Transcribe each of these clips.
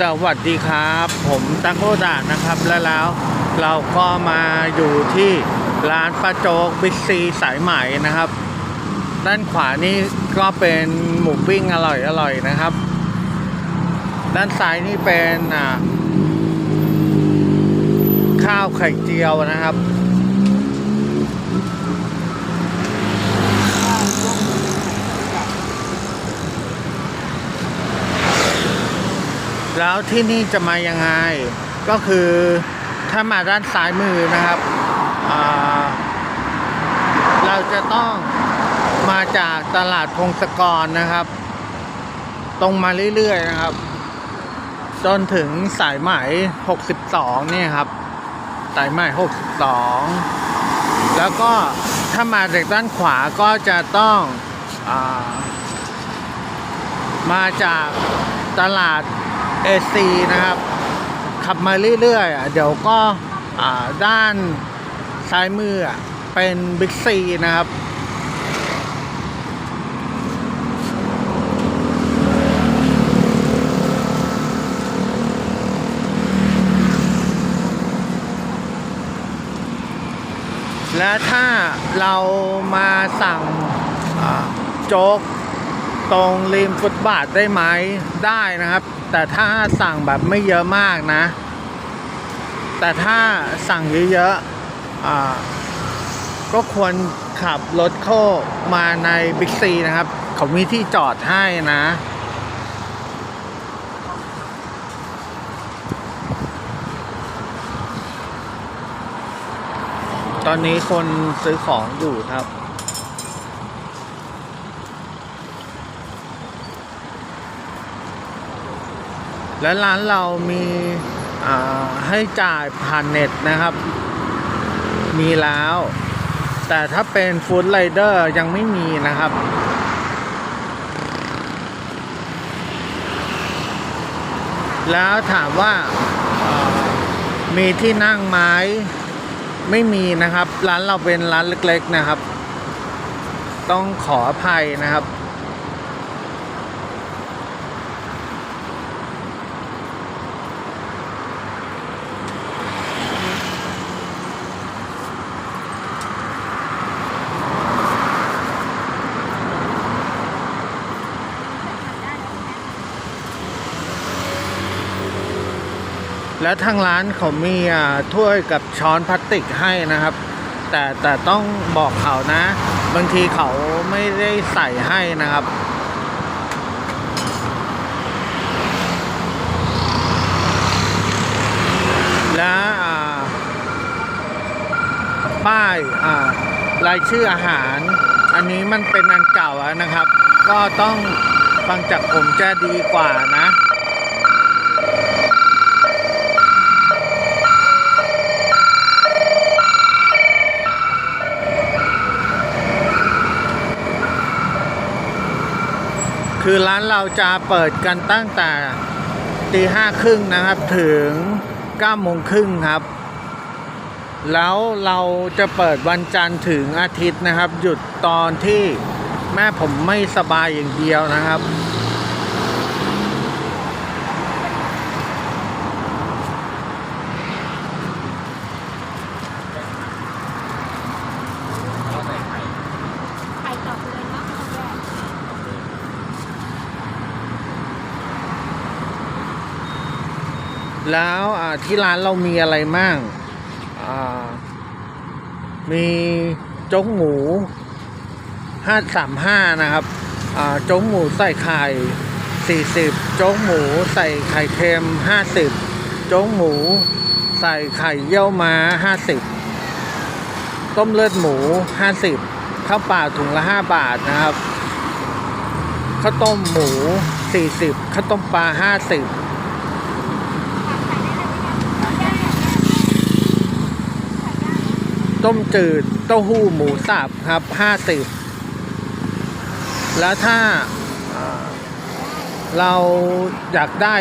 สวัสดีครับ ผมตังโกดานะครับ และแล้วเราก็มาอยู่ที่ร้านป้าโจ๊กบิ๊กซีสายใหม่นะครับ ด้านขวานี่ก็เป็นหมูปิ้งอร่อยอร่อยนะครับ ด้านซ้ายนี่เป็นข้าวไข่เจียวนะครับ แล้วที่นี่จะมายังไง ก็คือถ้ามาด้านซ้ายมือนะครับ เราจะต้องมาจากตลาดพงศกรนะครับ ตรงมาเรื่อยๆนะครับ จนถึงสายไหม 62เนี่ยครับ สายไหม 62 แล้วก็ถ้ามาจากด้านขวาก็จะต้องอามาจากตลาด เอซีนะครับ ขับมาเรื่อยๆเดี๋ยวก็ด้านซ้ายมือเป็นบิ๊กซีนะครับและถ้าเรามาสั่งโจ๊กตรงริมฟุตบาทได้ไหมได้นะครับ แต่ถ้าสั่งแบบไม่เยอะมากนะ แต่ถ้าสั่งเยอะๆก็ควรขับรถเข้ามาในบิ๊กซีนะครับ เขามีที่จอดให้นะตอนนี้คนซื้อของอยู่ครับ และร้านเรามีให้จ่ายผ่านเน็ตนะครับ มีแล้ว แต่ถ้าเป็นฟู้ดไรเดอร์ยังไม่มีนะครับแล้วถามว่ามีที่นั่งไหมไม่มีนะครับ ร้านเราเป็นร้านเล็ก ๆนะครับ ต้องขออภัยนะครับ และทางร้านเขามีถ้วยกับช้อนพลาสติกให้นะครับ แต่แต่ต้องบอกเขานะ บางทีเขาไม่ได้ใส่ให้นะครับและป้ายอ่ารายชื่ออาหาร อันนี้มันเป็นอันเก่านะครับ ก็ต้องฟังจากผมจะดีกว่านะ คือร้านเราจะเปิดกันตั้งแต่ตีห้าครึ่งนะครับถึงเก้าโมงครึ่งครับ แล้วเราจะเปิดวันจันทร์ถึงอาทิตย์นะครับ หยุดตอนที่แม่ผมไม่สบายอย่างเดียวนะครับ ไข่ตอกเลยเนาะแยก แล้วที่ร้านเรามีอะไรมั่งมีโจ๊กหมูห้าสามห้านะครับโจ๊กหมูใส่ไข่สี่สิบโจ๊กหมูใส่ไข่เค็มห้าสิบโจ๊กหมูใส่ไข่เยี่ยวม้าห้าสิบต้มเลือดหมูห้าสิบข้าวเปล่าถุงละห้าบาทนะครับข้าวต้มหมูสี่สิบข้าวต้มปลาห้าสิบ ต้มจืดเต้าหู้หมูสับครับห้าสิบแล้วถ้าเอ่อเราอยากได้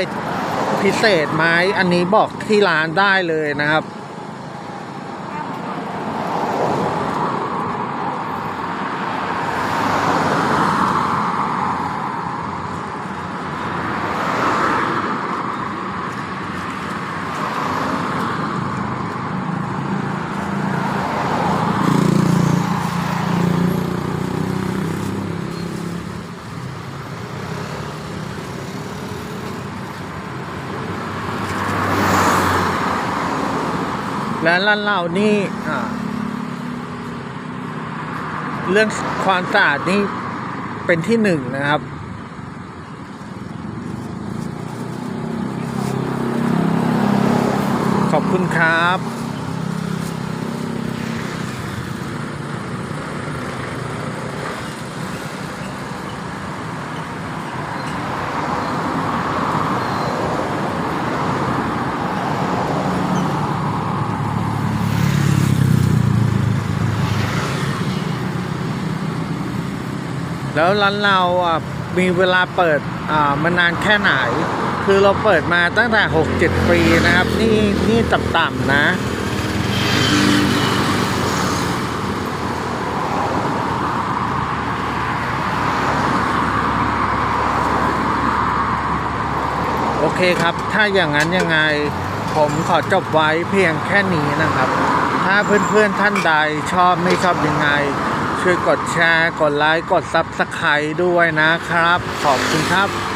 พิเศษไหมอันนี้บอกที่ร้านได้เลยนะครับ และร้านเรานี่เรื่องความสะอาดนี่เป็นที่หนึ่งนะครับ ขอบคุณครับ แล้วร้านเราอะมีเวลาเปิดอ่ามานานแค่ไหน คือเราเปิดมาตั้งแต่ 6-7 ปีนะครับ นี่นี่ต่ำๆนะโอเคครับ ถ้าอย่างนั้นยังไงผมขอจบไว้เพียงแค่นี้นะครับ ถ้าเพื่อนๆท่านใดชอบไม่ชอบยังไง ช่วยกดแชร์ กดไลค์ กดซับสไครต์ด้วยนะครับ ขอบคุณครับ